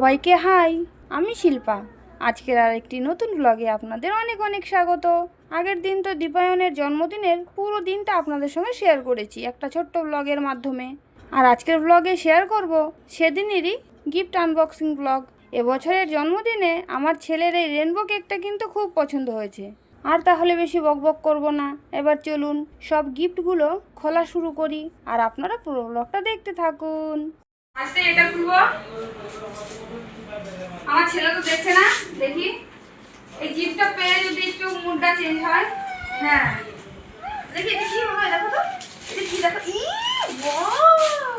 সবাইকে হাই, আমি শিল্পা। আজকের আর একটি নতুন ব্লগে আপনাদের অনেক অনেক স্বাগত। আগের দিন তো দীপায়নের জন্মদিনের পুরো দিনটা আপনাদের সঙ্গে শেয়ার করেছি একটা ছোট্ট ব্লগের মাধ্যমে। আর আজকের ব্লগে শেয়ার করব সেদিনেরই গিফট আনবক্সিং ব্লগ এবছরের জন্মদিনে আমার ছেলের এই রেনবো কেকটা কিন্তু খুব পছন্দ হয়েছে। আর তাহলে বেশি বকবক করব না। এবার চলুন সব গিফটগুলো খোলা শুরু করি। আর আপনারা পুরো ব্লগটা দেখতে থাকুন। আজকে এটা খুলবো। আমার ছেলে তো দেখছে না, দেখি। এই জিপটা পেয়ে যদি একটু মুডটা চেঞ্জ হয় হ্যাঁ। দেখি, এটা কি হবে দেখো তো। এটা দেখো। ই ওয়াও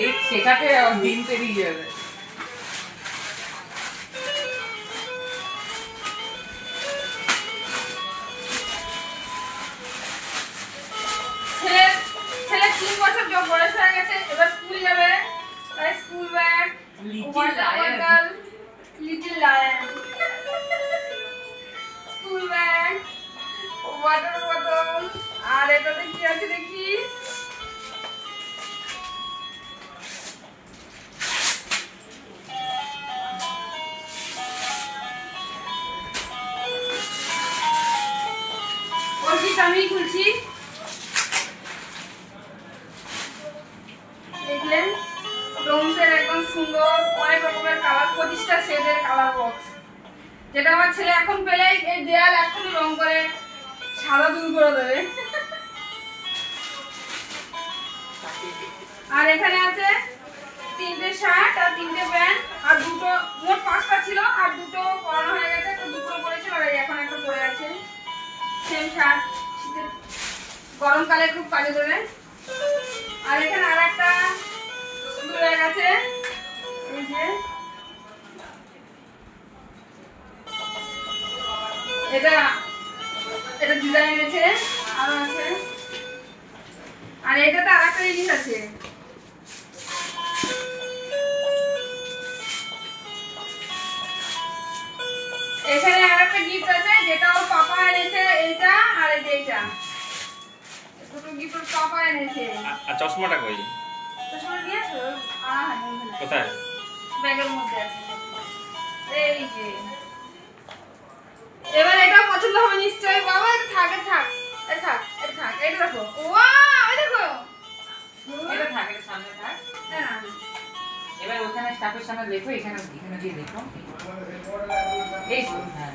এই শেখাতে দিন পেরিয়ে যাবে। Little lion. School bag water বোতল আর এটাতে কি আছে দেখি? ওর আমি খুলছি। দেখলেন? ডোমসের একদম সুন্দর, অনেক রকমের কালার পঁচিশটা শেডের কালার বক্স যেটা আমার ছেলে এখন পেলেই এই দেয়াল এখনই রং করে, সাদা দূর করে দেবে। আর এখানে আছে তিনটে শার্ট আর তিনটে প্যান্ট, আর দুটো, মোট পাঁচটা ছিল, আর দুটো পরানো হয়ে গেছে দুটো পরেছিল আর এখন একটা পরে আছে। সেম শার্ট গরমকালে খুব কাজে দেবে আর এখানে আর একটা স্কুল ব্যাগ আছে এই যে। এটা এটা ডিজাইন আছে আরও আছে। আর এটাতে আর একটা জিনিস আছে। এখানে আর একটা গিফট আছে। যেটা ওর পাপা এনেছে এইটা আর এই যে এইটা। দুটো গিফট ওর পাপা এনেছে। আর চশমাটা কই? চশমা নিয়ে আসো। কোথায়? ব্যাগের মধ্যে আছে। এই যে। এবার এটা পছন্দ হবে নিশ্চয়ই। বাবা এটা থাক এটা থাক এটা থাক এটা থাক এটা দেখো। ওয়াও স্টাফের সামনে দেখো এখানে এখানে দিয়ে দেখো এই হ্যাঁ।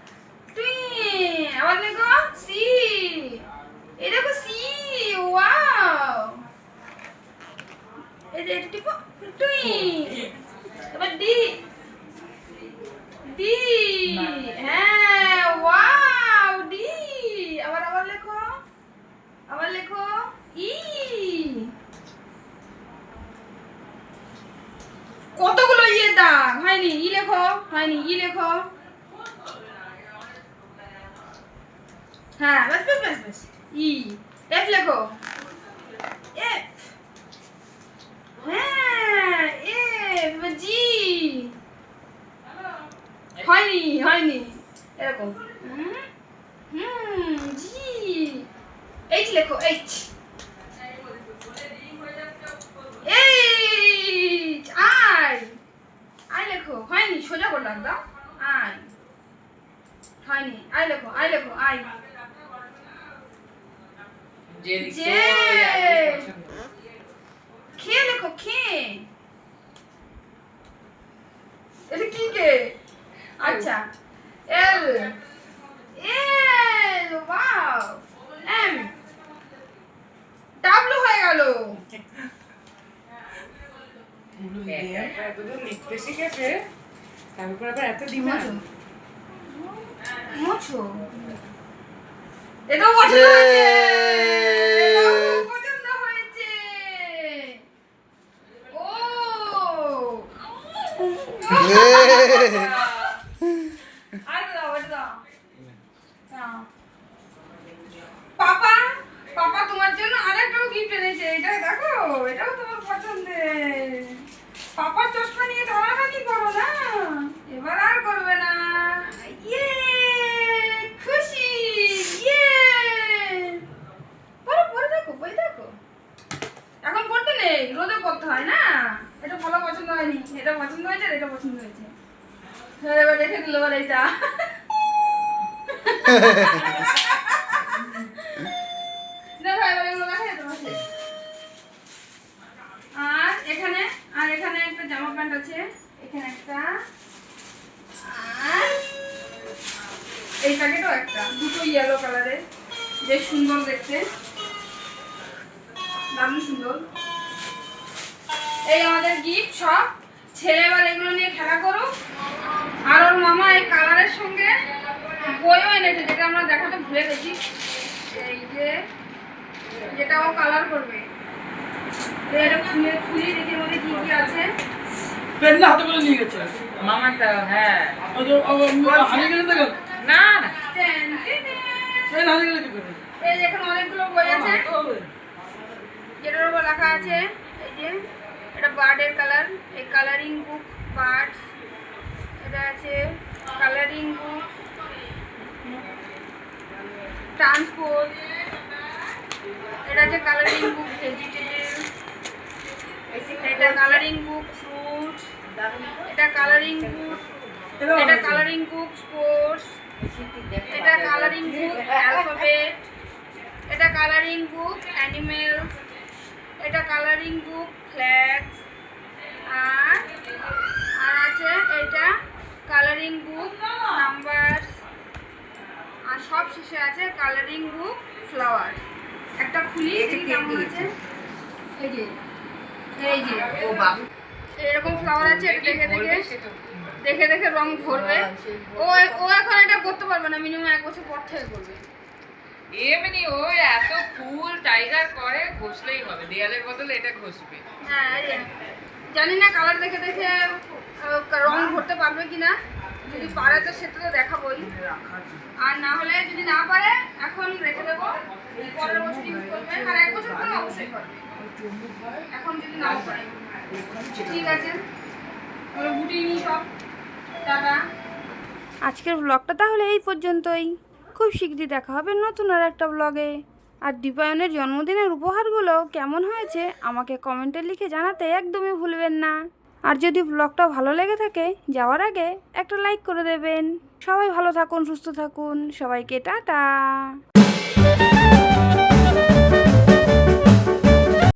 টুই আবার দেখো সি এই দেখো সি ওয়াও ডি আবার আবার লেখো আবার লেখো ই কতগুলো ইয়ে দাগ? হয়নি ই লেখো, হয়নি ই লেখো। হ্যাঁ বাস বাস বাস বাস ই এফ লেখো। এফ হ্যাঁ এফ জি হয়নি হয়নি। এরকম। হুম জি এইচ লেখো এইচ এইচ আই আই লেখো। হয়নি, সোজা করলাম দাও। আই হয়নি আই লেখো আই লেখো আই যে যে। খে লেখো খে এটা কি কে আচ্ছা L L wow M W হয়ে গেল। লিখতে শিখেছে তারপর আবার এত ডিমান্ড। মোছো এটাও পছন্দ হয়েছে এটাও খুব পছন্দ হয়েছে ও আর দাও আর দাও দাও। পাপা পাপা তোমার জন্য আরেকটাও গিফট এনেছে এটা দেখো এটাও তোমার পছন্দের পাপার চশমা নিয়ে ধরাধানি করো না। এবার আর করবে না। ইয়ে খুশি ইয়ে। পরে পরে দেখো বই দেখো এখন পড়তে নেই রোদে পড়তে হয় না। এটা ভালো পছন্দ হয়নি এটা পছন্দ হয়েছে এটা পছন্দ হয়েছে। হ্যাঁ, এবার দেখে দিল এবার এইটা জামা প্যান্ট আছে? এখানে একটা, আর এই প্যাকেটও একটা, দুটো ইয়েলো কালারের বেশ সুন্দর দেখতে। দারুণ সুন্দর। এই আমাদের গিফট সব ছেলে এবার এগুলো নিয়ে খেলা করুক। আর ওর মামা এই কালারের সঙ্গে বইও এনেছে, যেটা আমরা দেখাতে ভুলে গেছি। এই যে যেটা ও কালার করবে এটা খুলে দেখি মধ্যে কি কি আছে। পেনটা হাতে করে নিয়ে গেছে। মামাটা হ্যাঁ। ও, ও, হারিয়ে গেলে দেখেন না না। এই হারিয়ে গেলে কি করে এই যে এখানে অনেকগুলো বই আছে। যেটার উপর লেখা আছে এই যে এটা বার্ডের কালার এই কালারিং বুক বার্ডস। এটা আছে কালারিং বুক ট্রান্সপোর্ট। এটা আছে কালারিং বুক ভেজিটেবলস এটা কালারিং বুক। এটা কালারিং বুক এটা কালারিং বুক স্পোর্টস এটা কালারিং বুক অ্যালফাবেট এটা কালারিং বুক অ্যানিমেলস এটা কালারিং বুক ফ্ল্যাগস আর আর আছে এটা কালারিং বুক নাম্বারস আর সব শেষে আছে কালারিং বুক ফ্লাওয়ার একটা খুলি কেমন? আছে এই যে। এই যে। ও বাবু এরকম ফ্লাওয়ার আছে এটা দেখে দেখে দেখে দেখে রং ভরবে। ও ও এখন এটা করতে পারবে না মিনিমাম এক বছর পর থেকে করবে। এমনি ও এত ফুল টাইগার করে ঘষলেই হবে। দেয়ালের বদলে এটা ঘষবে। হ্যাঁ জানি না কালার দেখে দেখে রং ভরতে পারবে কিনা। যদি পারে তো সেটা তো দেখাবোই। আর না হলে যদি না পারে এখন রেখে দেবো। পরের বছর ইউজ করবে। আর এক বছর পরে অবশ্যই করবে। এখন যদি না পারে। ঠিক আছে। আজকের ব্লগটা তাহলে এই পর্যন্তই। খুব শীঘ্রই দেখা হবে নতুন আর একটা ব্লগে আর দীপায়নের জন্মদিনের উপহারগুলো কেমন হয়েছে আমাকে কমেন্টে লিখে জানাতে একদমই ভুলবেন না। আর যদি ব্লগটা ভালো লেগে থাকে, যাওয়ার আগে একটা লাইক করে দেবেন। সবাই ভালো থাকুন, সুস্থ থাকুন। সবাইকে টাটা।